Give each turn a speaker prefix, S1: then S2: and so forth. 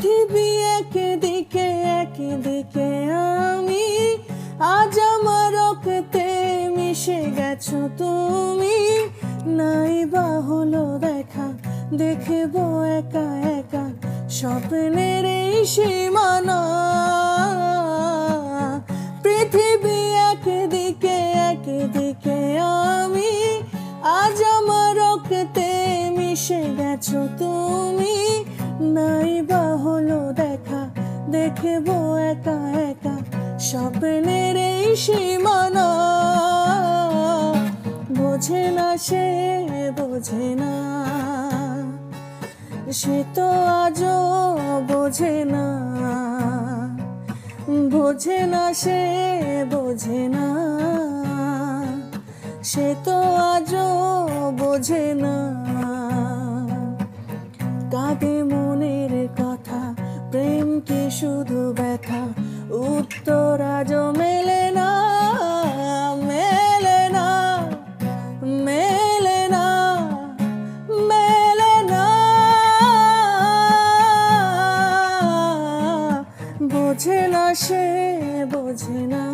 S1: পৃথিবী একদিকে একদিকে আমি। আজ আমার রক্তে মিশে গেছো তুমি। নাই বা হলো দেখা, দেখব একা একা। স্বপ্নের এই সীমানা। পৃথিবী একদিকে একদিকে আমি। আজ আমার রক্তে মিশে গেছো তুমি। নাই বা হলো দেখা, দেখব একা একা স্বপ্নের এই সীমানা। বোঝে না সে, বোঝে না, সে তো আজও বোঝে না। বোঝে না সে, বোঝে না, সে তো আজও বোঝে না। শুধু ব্যথা, উত্তর আজ মেলে না মেলে না মেলে না মেলে না। বোঝে না সে, বোঝে না।